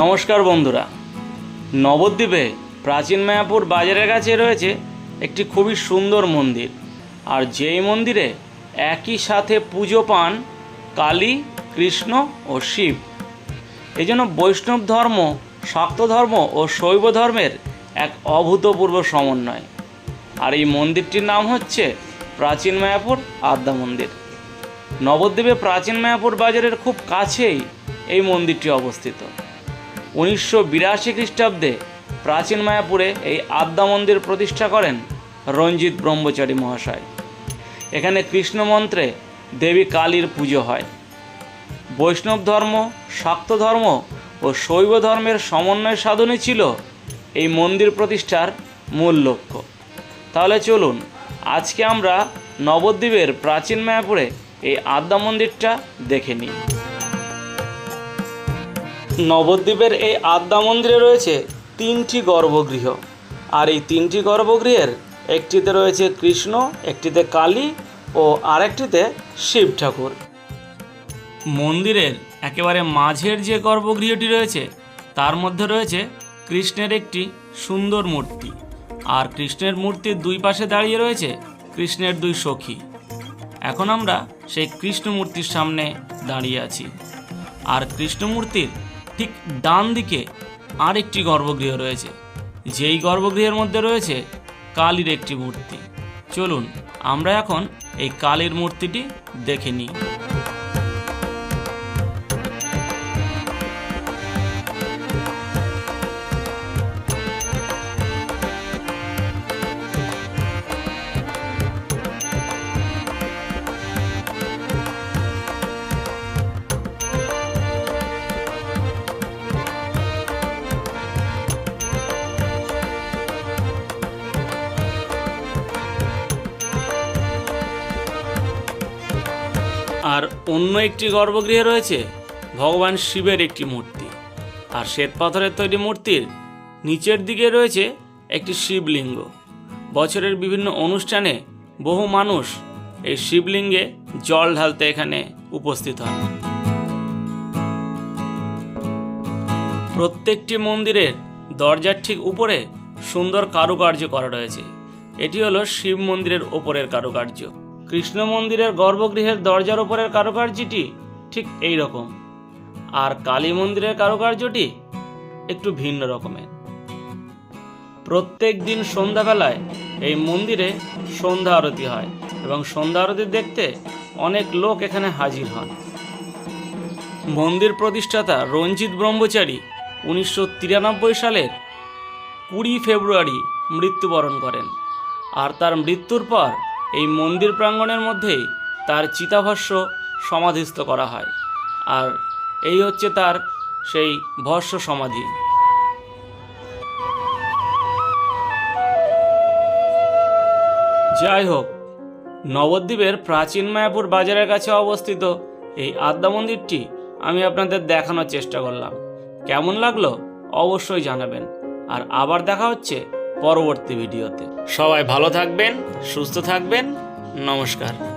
নমস্কার বন্ধুরা। নবদ্বীপে প্রাচীন মায়াপুর বাজারের কাছে রয়েছে একটি খুবই সুন্দর মন্দির। আর যেই মন্দিরে একই সাথে পুজো পান কালী, কৃষ্ণ ও শিব। এই জন্য বৈষ্ণব ধর্ম, শাক্ত ধর্ম ও শৈব ধর্মের এক অভূতপূর্ব সমন্বয়। আর এই মন্দিরটির নাম হচ্ছে প্রাচীন মায়াপুর আদ্যা মন্দির। নবদ্বীপে প্রাচীন মায়াপুর বাজারের খুব কাছেই এই মন্দিরটি অবস্থিত। উনিশশো বিরাশি খ্রিস্টাব্দে প্রাচীন মায়াপুরে এই আদ্যা মন্দির প্রতিষ্ঠা করেন রঞ্জিত ব্রহ্মচারী মহাশয়। এখানে কৃষ্ণ মন্ত্রে দেবী কালীর পুজো হয়। বৈষ্ণব ধর্ম, শাক্ত ধর্ম ও শৈব ধর্মের সমন্বয় সাধনই ছিল এই মন্দির প্রতিষ্ঠার মূল লক্ষ্য। তাহলে চলুন, আজকে আমরা নবদ্বীপের প্রাচীন মায়াপুরে এই আদ্যা মন্দিরটা দেখে নিই। নবদ্বীপের এই আদ্যা মন্দিরে রয়েছে তিনটি গর্ভগৃহ। আর এই তিনটি গর্ভগৃহের একটিতে রয়েছে কৃষ্ণ, একটিতে কালী ও আরেকটিতে শিব ঠাকুর। মন্দিরের একেবারে মাঝের যে গর্ভগৃহটি রয়েছে, তার মধ্যে রয়েছে কৃষ্ণের একটি সুন্দর মূর্তি। আর কৃষ্ণের মূর্তির দুই পাশে দাঁড়িয়ে রয়েছে কৃষ্ণের দুই সখী। এখন আমরা সেই কৃষ্ণ মূর্তির সামনে দাঁড়িয়ে আছি। আর কৃষ্ণমূর্তির ঠিক ডান দিকে আরেকটি গর্ভগৃহ রয়েছে। যেই গর্ভগৃহের মধ্যে রয়েছে কালীর একটি মূর্তি। চলুন, আমরা এখন এই কালীর মূর্তিটি দেখে নিই। আর অন্য একটি গর্ভগৃহে রয়েছে ভগবান শিবের একটি মূর্তি। আর শ্বেত পাথরের তৈরি মূর্তির নিচের দিকে রয়েছে একটি শিবলিঙ্গ। বছরের বিভিন্ন অনুষ্ঠানে বহু মানুষ এই শিবলিঙ্গে জল ঢালতে এখানে উপস্থিত হন। প্রত্যেকটি মন্দিরের দরজার ঠিক উপরে সুন্দর কারুকার্য করা রয়েছে। এটি হলো শিব মন্দিরের ওপরের কারুকার্য। কৃষ্ণ মন্দিরের গর্ভগৃহের দরজার ওপরের কারুকার্যটি ঠিক এই রকম। আর কালী মন্দিরের কারুকার্যটি একটু ভিন্ন রকমের। প্রত্যেক দিন সন্ধ্যাবেলায় এই মন্দিরে সন্ধ্যা আরতি হয় এবং সন্ধ্যা আরতি দেখতে অনেক লোক এখানে হাজির হন। মন্দির প্রতিষ্ঠাতা রঞ্জিত ব্রহ্মচারী উনিশশো তিরানব্বই সালের কুড়ি ফেব্রুয়ারি মৃত্যুবরণ করেন। আর তার মৃত্যুর পর এই মন্দির প্রাঙ্গণের মধ্যেই তার চিতাভস্য সমাধিস্থ করা হয়। আর এই হচ্ছে তার সেই ভস্য সমাধি। যাই হোক, নবদ্বীপের প্রাচীন মায়াপুর বাজারের কাছে অবস্থিত এই আদ্যা মন্দিরটি আমি আপনাদের দেখানোর চেষ্টা করলাম। কেমন লাগল অবশ্যই জানাবেন। আর আবার দেখা হচ্ছে পরবর্তী ভিডিওতে। সবাই ভালো থাকবেন সুস্থ থাকবেন নমস্কার।